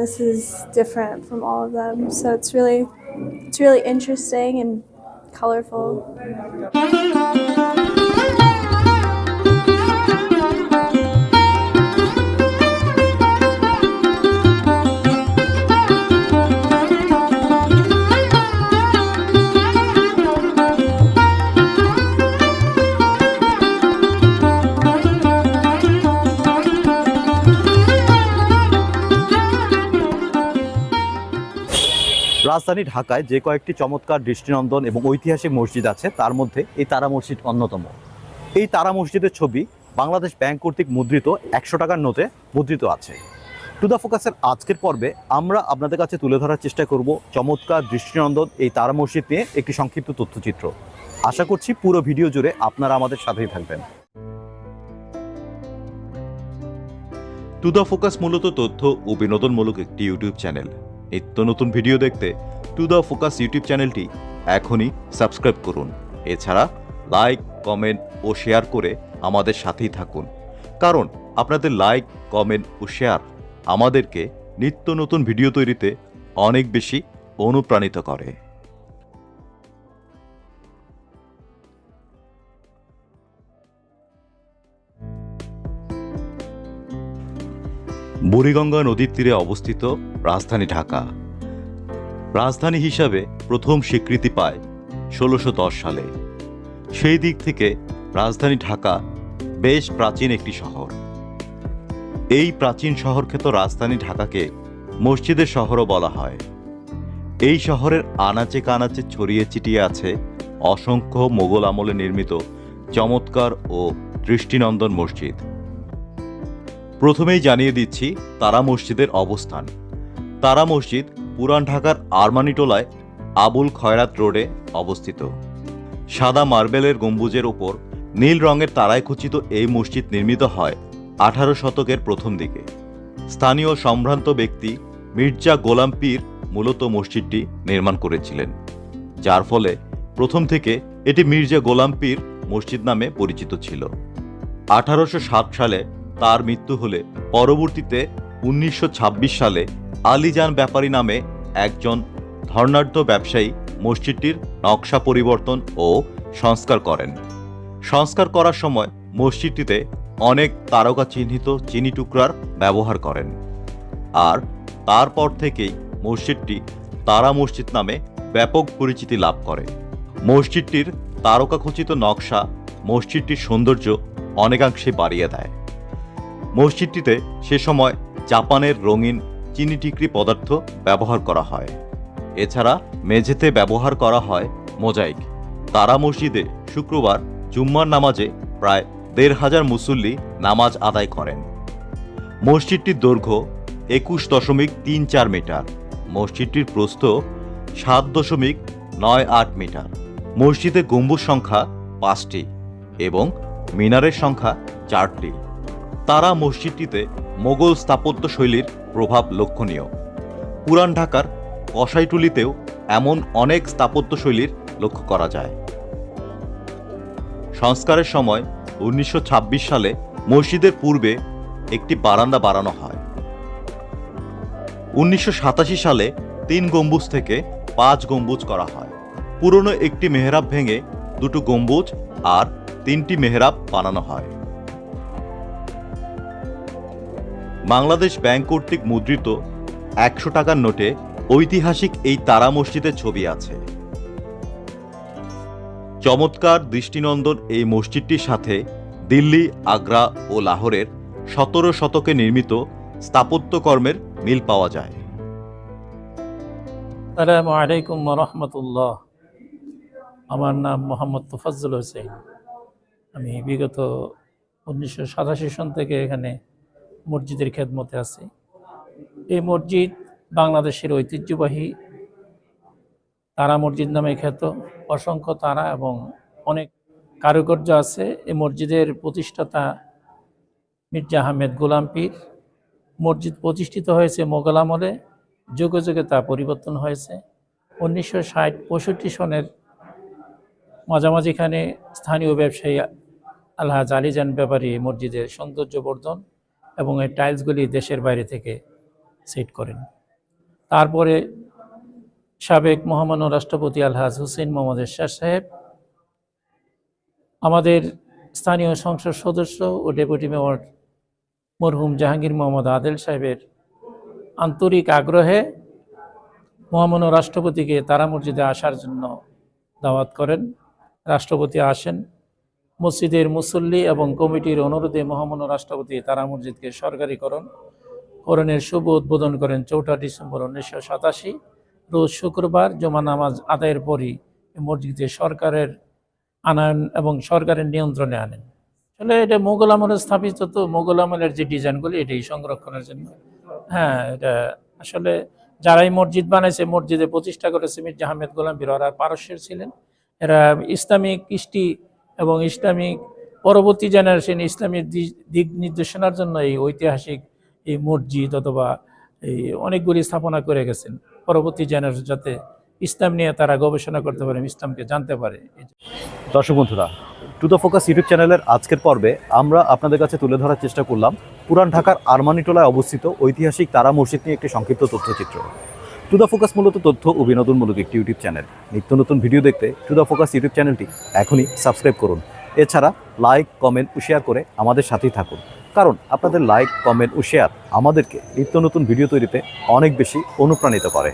this is different from all of them. So it's really, it's really interesting and colorful. রাজধানী ঢাকায় যে কয়েকটি চমৎকার দৃষ্টিনন্দন এবং ঐতিহাসিক মসজিদ আছে, তার মধ্যে এই তারা মসজিদ অন্যতম। এই তারা মসজিদের ছবি বাংলাদেশ ব্যাংক কর্তৃক মুদ্রিত, একশো টাকার নোটে মুদ্রিত আছে। টু দ্য ফোকাসের আজকের পর্বে আমরা আপনাদের কাছে তুলে ধরার চেষ্টা করব চমৎকার দৃষ্টিনন্দন এই তারা মসজিদ নিয়ে একটি সংক্ষিপ্ত তথ্যচিত্র। আশা করছি পুরো ভিডিও জুড়ে আপনারা আমাদের সাথেই থাকবেন। টু দ্য ফোকাস মূলত তথ্য ও বিনোদনমূলক একটি ইউটিউব চ্যানেল। নিত্য নতুন ভিডিও দেখতে টু দ্য ফোকাস ইউটিউব চ্যানেলটি এখনই সাবস্ক্রাইব করুন। এছাড়া লাইক, কমেন্ট ও শেয়ার করে আমাদের সাথেই থাকুন। কারণ আপনাদের লাইক, কমেন্ট ও শেয়ার আমাদেরকে নিত্য নতুন ভিডিও তৈরিতে অনেক বেশি অনুপ্রাণিত করে। বুড়িগঙ্গা নদীর তীরে অবস্থিত রাজধানী ঢাকা। রাজধানী হিসাবে প্রথম স্বীকৃতি পায় ষোলোশো সালে। সেই দিক থেকে রাজধানী ঢাকা বেশ প্রাচীন একটি শহর। এই প্রাচীন শহরখ্যাত রাজধানী ঢাকাকে মসজিদের শহরও বলা হয়। এই শহরের আনাচে কানাচে ছড়িয়ে ছিটিয়ে আছে অসংখ্য মোগল আমলে নির্মিত চমৎকার ও দৃষ্টিনন্দন মসজিদ। প্রথমেই জানিয়ে দিচ্ছি তারা মসজিদের অবস্থান। তারা মসজিদ পুরান ঢাকার আরমানিটোলায় আবুল খয়রাত রোডে অবস্থিত। সাদা মার্বেলের গম্বুজের ওপর নীল রঙের তারায় খচিত এই মসজিদ নির্মিত হয় আঠারো শতকের প্রথম দিকে। স্থানীয় সম্ভ্রান্ত ব্যক্তি মির্জা গোলাম পীর মূলত মসজিদটি নির্মাণ করেছিলেন। যার ফলে প্রথম থেকে এটি মির্জা গোলাম পীর মসজিদ নামে পরিচিত ছিল। আঠারোশো সাত সালে তার মৃত্যু হলে পরবর্তীতে উনিশশো ছাব্বিশ সালে আলিজান ব্যাপারী নামে একজন ধর্নাঢ্য ব্যবসায়ী মসজিদটির নকশা পরিবর্তন ও সংস্কার করেন। সংস্কার করার সময় মসজিদটিতে অনেক তারকা চিহ্নিত চিনি টুকরার ব্যবহার করেন। আর তারপর থেকেই মসজিদটি তারা মসজিদ নামে ব্যাপক পরিচিতি লাভ করে। মসজিদটির তারকাখচিত নকশা মসজিদটির সৌন্দর্য অনেকাংশে বাড়িয়ে দেয়। মসজিদটিতে সে সময় জাপানের রঙিন চিনি টিকরি পদার্থ ব্যবহার করা হয়। এছাড়া মেঝেতে ব্যবহার করা হয় মোজাইক। তারা মসজিদে শুক্রবার জুম্মার নামাজে প্রায় দেড় হাজার মুসল্লি নামাজ আদায় করেন। মসজিদটির দৈর্ঘ্য একুশ দশমিক তিন চার মিটার। মসজিদটির প্রস্থ সাত দশমিক নয় আট মিটার। মসজিদে গম্বুজ সংখ্যা পাঁচটি এবং মিনারের সংখ্যা চারটি। তারা মসজিদটিতে মোগল স্থাপত্য শৈলীর প্রভাব লক্ষণীয়। পুরান ঢাকার কসাইটুলিতেও এমন অনেক স্থাপত্য শৈলীর লক্ষ্য করা যায়। সংস্কারের সময় উনিশশো ছাব্বিশ সালে মসজিদের পূর্বে একটি বারান্দা বাড়ানো হয়। উনিশশো সাতাশি সালে তিন গম্বুজ থেকে পাঁচ গম্বুজ করা হয়। পুরনো একটি মেহরাব ভেঙে দুটো গম্বুজ আর তিনটি মেহরাব বানানো হয়। বাংলাদেশ ব্যাংক কর্তৃক মুদ্রিত একশো টাকার নোটে ঐতিহাসিক এই তারা মসজিদের ছবি আছে। চমৎকার দৃষ্টিনন্দন এই মসজিদটির সাথে দিল্লি, আগ্রা ও লাহোরের সতেরো শতকে নির্মিত স্থাপত্যকর্মের মিল পাওয়া যায়। আসসালামু আলাইকুম রহমতুল্লাহ। আমার নাম মোহাম্মদ তোফাজ্জল হোসেন। আমি বিগত উনিশশো সাতাশি সন থেকে এখানে মসজিদের খেদমতে আছে। এই মসজিদ বাংলাদেশের ঐতিহ্যবাহী তারা মসজিদ নামে খ্যাত। অসংখ্য তারা এবং অনেক কারুকার্য আছে। এই মসজিদের প্রতিষ্ঠাতা মির্জা আহমেদ গোলাম পীর। মসজিদ প্রতিষ্ঠিত হয়েছে মোগল আমলে। যুগে যুগে তা পরিবর্তন হয়েছে। উনিশশো ষাট পঁয়ষট্টি সনের মাঝামাঝিখানে স্থানীয় ব্যবসায়ী আলহাজ আলিজান ব্যাপারী মসজিদের সৌন্দর্য বর্ধন এবং এই টাইলসগুলি দেশের বাইরে থেকে সেট করেন। তারপরে সাবেক মহামান্য রাষ্ট্রপতি আলহাজ হুসেন মোহাম্মদ এরশাদ সাহেব, আমাদের স্থানীয় সংসদ সদস্য ও ডেপুটি মেয়র মরহুম জাহাঙ্গীর মোহাম্মদ আদেল সাহেবের আন্তরিক আগ্রহে মহামান্য রাষ্ট্রপতিকে তারা মসজিদে আসার জন্য দাওয়াত করেন। রাষ্ট্রপতি আসেন। মসজিদের মুসল্লি এবং কমিটির অনুরোধে মহামান্য রাষ্ট্রপতি তারা মসজিদকে সরকারিকরণ। করণের শুভ উদ্বোধন করেন চৌঠা ডিসেম্বর উনিশশো সাতাশি, রোজ শুক্রবার জমা নামাজ আদায়ের পরই মসজিদে সরকারের আনায়ন এবং সরকারের নিয়ন্ত্রণে আনেন। আসলে এটা মোগল আমলে স্থাপিত তো, মোগল আমলের যে ডিজাইনগুলি এটাই সংরক্ষণের জন্য। হ্যাঁ এটা আসলে যারাই মসজিদ বানাইছে, মসজিদে প্রতিষ্ঠা করেছে মির্জা আহমেদ গোলাম বিরোরা পারস্যের ছিলেন। এরা ইসলামিক কৃষ্টি এবং ইসলামিক, পরবর্তী জেনারেশন ইসলামের দিক নির্দেশনার জন্য এই ঐতিহাসিক এই মসজিদ অথবা এই অনেকগুলি স্থাপনা করে গেছেন। পরবর্তী জেনারেশন যাতে ইসলাম নিয়ে তারা গবেষণা করতে পারে, ইসলামকে জানতে পারে। দর্শক বন্ধুরা টু দ্য ফোকাস ইউটিউব চ্যানেলের আজকের পর্বে আমরা আপনাদের কাছে তুলে ধরার চেষ্টা করলাম পুরান ঢাকার আরমানিটোলায় অবস্থিত ঐতিহাসিক তারা মসজিদ নিয়ে একটি সংক্ষিপ্ত তথ্যচিত্র। টু দ্য ফোকাস মূলত তথ্য ও বিনোদনমূলক একটি ইউটিউব চ্যানেল নিত্য নতুন ভিডিও দেখতে টু দ্য ফোকাস ইউটিউব চ্যানেলটি এখনই সাবস্ক্রাইব করুন। এছাড়া লাইক কমেন্ট ও শেয়ার করে আমাদের সাথেই থাকুন। কারণ আপনাদের লাইক কমেন্ট ও শেয়ার আমাদেরকে নিত্য নতুন ভিডিও তৈরিতে অনেক বেশি অনুপ্রাণিত করে।